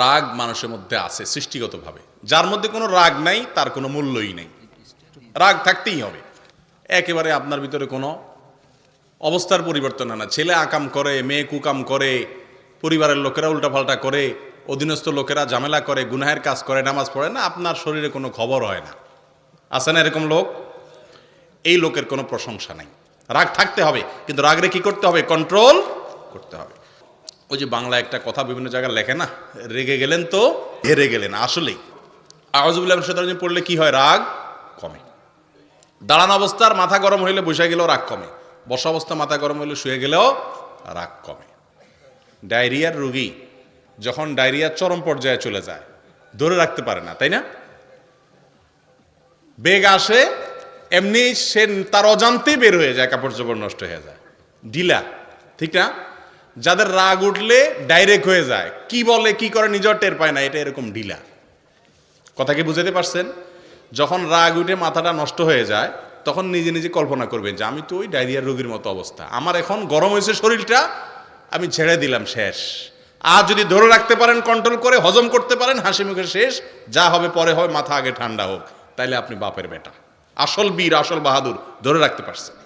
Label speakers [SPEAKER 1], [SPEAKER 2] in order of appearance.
[SPEAKER 1] রাগ মানুষের মধ্যে আছে সৃষ্টিগতভাবে। যার মধ্যে কোনো রাগ নাই, তার কোনো মূল্যই নেই। রাগ থাকতেই হবে। একেবারে আপনার ভিতরে কোনো অবস্থার পরিবর্তন না। ছেলে আকাম করে, মেয়ে কুকাম করে, পরিবারের লোকেরা উল্টাপাল্টা করে, অধীনস্থ লোকেরা ঝামেলা করে, গুনাহের কাজ করে, নামাজ পড়ে না, আপনার শরীরে কোনো খবর হয় না। আছে না এরকম লোক? এই লোকের কোনো প্রশংসা নাই। রাগ থাকতে হবে, কিন্তু রাগরে কি করতে হবে? কন্ট্রোল করতে হবে। ওই যে বাংলা একটা কথা বিভিন্ন জায়গায় লেখে না, রেগে গেলেন তো? হেরে গেলেন, আসলেই। আওয়াজুবুল্লাহ শতানি পড়লে কি হয়? রাগ কমে। দাঁড়ানো অবস্থার, মাথা গরম হইলে বসে গেলেও রাগ কমে। বসা অবস্থা মাথা গরম হইলে শুয়ে গেলেও রাগ কমে। ডায়রিয়ার রুগী যখন ডায়রিয়ার চরম পর্যায়ে চলে যায়, ধরে রাখতে পারে না, তাই না? বেগ আসে, এমনি সে তার অজান্তে বের হয়ে যায় কাপড় চোপড় নষ্ট হয়ে যায়। ঢিলা, ঠিক না? যাদের রাগ উঠলে ডাইরেক্ট হয়ে যায়। কি বলে, কি করে নিজের টের পায় না, এটা এরকম ঢিলা। কথা কি বুঝাতে পারছেন? যখন রাগ উঠে মাথাটা নষ্ট হয়ে যায়, তখন নিজে নিজে কল্পনা করবেন যে, আমি তো ওই ডায়রিয়ার রোগীর মতো অবস্থা। আমার এখন গরম হয়েছে শরীরটা, আমি ছেড়ে দিলাম শেষ। আর যদি ধরে রাখতে পারেন কন্ট্রোল করে হজম করতে পারেন, হাসি মুখে শেষ। যা হবে পরে হবে, মাথা আগে ঠান্ডা হোক। তাইলে আপনি বাপের বেটা। আসল বীর, আসল বাহাদুর, ধরে রাখতে পারছেন।